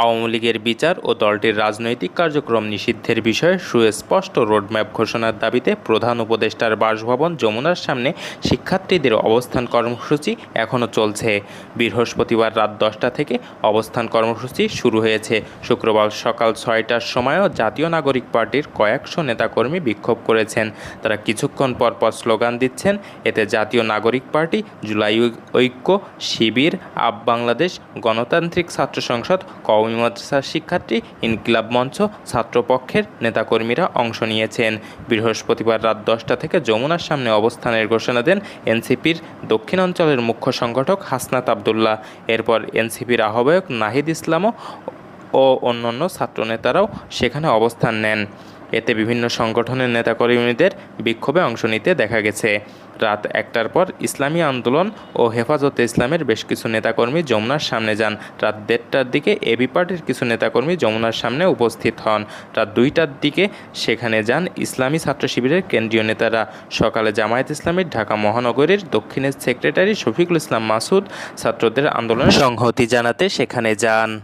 আওয়ামী লীগের বিচার ও দলটির রাজনৈতিক কার্যক্রম নিষিদ্ধের বিষয়ে সুস্পষ্ট রোডম্যাপ ঘোষণার দাবিতে প্রধান উপদেষ্টার বাসভবন যমুনার সামনে শিক্ষার্থীদের অবস্থান কর্মসূচি এখনও চলছে। বৃহস্পতিবার রাত দশটা থেকে অবস্থান কর্মসূচি শুরু হয়েছে। শুক্রবার সকাল ছয়টার সময়ও জাতীয় নাগরিক পার্টির কয়েকশো নেতাকর্মী বিক্ষোভ করেছেন। তারা কিছুক্ষণ পর পর স্লোগান দিচ্ছেন, এতে জাতীয় নাগরিক পার্টি, জুলাই ঐক্য, শিবির, আপ বাংলাদেশ, গণতান্ত্রিক ছাত্র সংসদ কওমি মাদ্রাসার শিক্ষার্থী, ইনকিলাব মঞ্চ, ছাত্রপক্ষের নেতাকর্মীরা অংশ নিয়েছেন। বৃহস্পতিবার রাত দশটা থেকে যমুনার সামনে অবস্থানের ঘোষণা দেন এনসিপির দক্ষিণাঞ্চলের মুখ্য সংগঠক হাসনাত আবদুল্লাহ। এরপর এনসিপির আহ্বায়ক নাহিদ ইসলামও ও অন্যান্য ছাত্রনেতারাও সেখানে অবস্থান নেন। এতে বিভিন্ন সংগঠনের নেতাকর্মীদের বিক্ষোভে অংশ নিতে দেখা গেছে। রাত একটার পর ইসলামী আন্দোলন ও হেফাজতে ইসলামের বেশ কিছু নেতাকর্মী যমুনার সামনে যান। রাত দেড়টার দিকে এবি পার্টির কিছু নেতাকর্মী যমুনার সামনে উপস্থিত হন। রাত দুইটার দিকে সেখানে যান ইসলামী ছাত্র শিবিরের কেন্দ্রীয় নেতারা। সকালে জামায়াত ইসলামীর ঢাকা মহানগরীর দক্ষিণের সেক্রেটারি শফিকুল ইসলাম মাসুদ ছাত্রদের আন্দোলনে সংহতি জানাতে সেখানে যান।